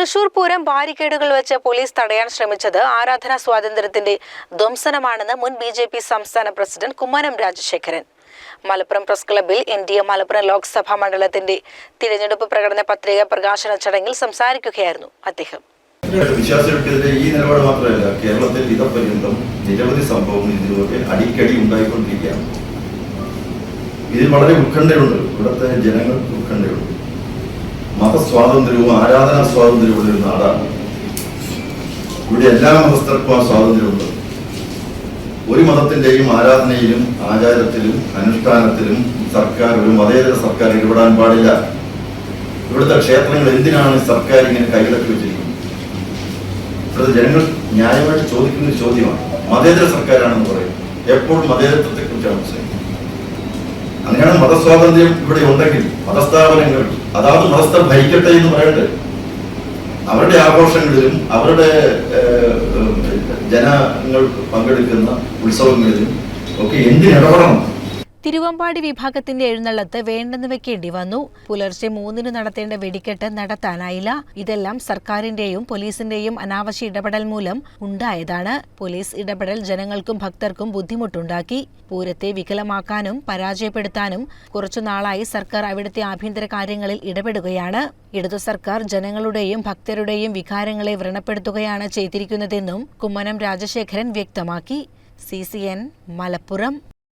തൃശൂർ പൂരം ബാരിക്കേഡുകൾ വെച്ച് പോലീസ് തടയാൻ ശ്രമിച്ചത് ആരാധനാ സ്വാതന്ത്ര്യത്തിന്റെ ധ്വംസനമാണെന്ന് മുൻ ബി ജെ പി സംസ്ഥാന പ്രസിഡന്റ് കുമ്മനം രാജശേഖരൻ. മലപ്പുറം പ്രസ് ക്ലബ്ബിൽ N D A Malappuram Lok Sabha മണ്ഡലത്തിന്റെ തിരഞ്ഞെടുപ്പ് പ്രകടന പത്രിക പ്രകാശന ചടങ്ങിൽ സംസാരിക്കുകയായിരുന്നു അദ്ദേഹം. ഈ നിലപാട് മാത്രമല്ല കേരളത്തിൽ ഇതപര്യന്തം നിരവധി സംഭവങ്ങൾ ഇതിലൂടെ അടിക്കടി ഉണ്ടായിക്കൊണ്ടിരിക്കുകയാണ്. ഇതിൽ വളരെ ഉത്കണ്ഠയുണ്ട്. ഇവിടുത്തെ ജനങ്ങൾ ഉത്കണ്ഠയുണ്ട്. മതസ്വാതന്ത്ര്യവും ആരാധനാ സ്വാതന്ത്ര്യവും ഉള്ള ഒരു നാടാണ്. ഇവിടെ എല്ലാ മതസ്ഥർക്കും ആ സ്വാതന്ത്ര്യമുണ്ട്. ഒരു മതത്തിന്റെയും ആരാധനയിലും ആചാരത്തിലും അനുഷ്ഠാനത്തിലും സർക്കാർ ഒരു മതേതര സർക്കാർ ഇടപെടാൻ പാടില്ല. ഇവിടുത്തെ ക്ഷേത്രങ്ങൾ എന്തിനാണ് സർക്കാർ ഇങ്ങനെ കൈകളൊക്കെ വെച്ചിരിക്കുന്നത്? ഇവിടുത്തെ ജനങ്ങൾ ന്യായമായിട്ട് ചോദിക്കുന്ന ചോദ്യമാണ്. മതേതര സർക്കാരാണെന്ന് പറയും. എപ്പോഴും മതേതരത്വത്തെ കുറിച്ചാണ് അങ്ങനെയാണ് മതസ്വാതന്ത്ര്യം ഇവിടെ ഉണ്ടെങ്കിൽ മതസ്ഥാപനങ്ങൾ അതാത് മതസ്ഥർ ഭരിക്കട്ടെ എന്ന് പറയട്ടെ അവരുടെ ആഘോഷങ്ങളിലും അവരുടെ ജനങ്ങൾ പങ്കെടുക്കുന്ന ഉത്സവങ്ങളിലും ഒക്കെ എന്തിനിടപെടണം തിരുവമ്പാടി വിഭാഗത്തിന്റെ എഴുന്നള്ളത്ത് വേണ്ടെന്ന് വെക്കേണ്ടി വന്നു. പുലർച്ചെ മൂന്നിന് നടത്തേണ്ട വെടിക്കെട്ട് നടത്താനായില്ല. ഇതെല്ലാം സർക്കാരിന്റെയും പോലീസിന്റെയും അനാവശ്യ ഇടപെടൽ മൂലം ഉണ്ടായതാണ്. പോലീസ് ഇടപെടൽ ജനങ്ങൾക്കും ഭക്തർക്കും ബുദ്ധിമുട്ടുണ്ടാക്കി. പൂരത്തെ വികലമാക്കാനും പരാജയപ്പെടുത്താനും കുറച്ചുനാളായി സർക്കാർ അവിടുത്തെ ആഭ്യന്തര കാര്യങ്ങളിൽ ഇടപെടുകയാണ്. ഇടതു സർക്കാർ ജനങ്ങളുടെയും ഭക്തരുടെയും വികാരങ്ങളെ വ്രണപ്പെടുത്തുകയാണ് ചെയ്തിരിക്കുന്നതെന്നും കുമ്മനം രാജശേഖരൻ വ്യക്തമാക്കി. സി മലപ്പുറം.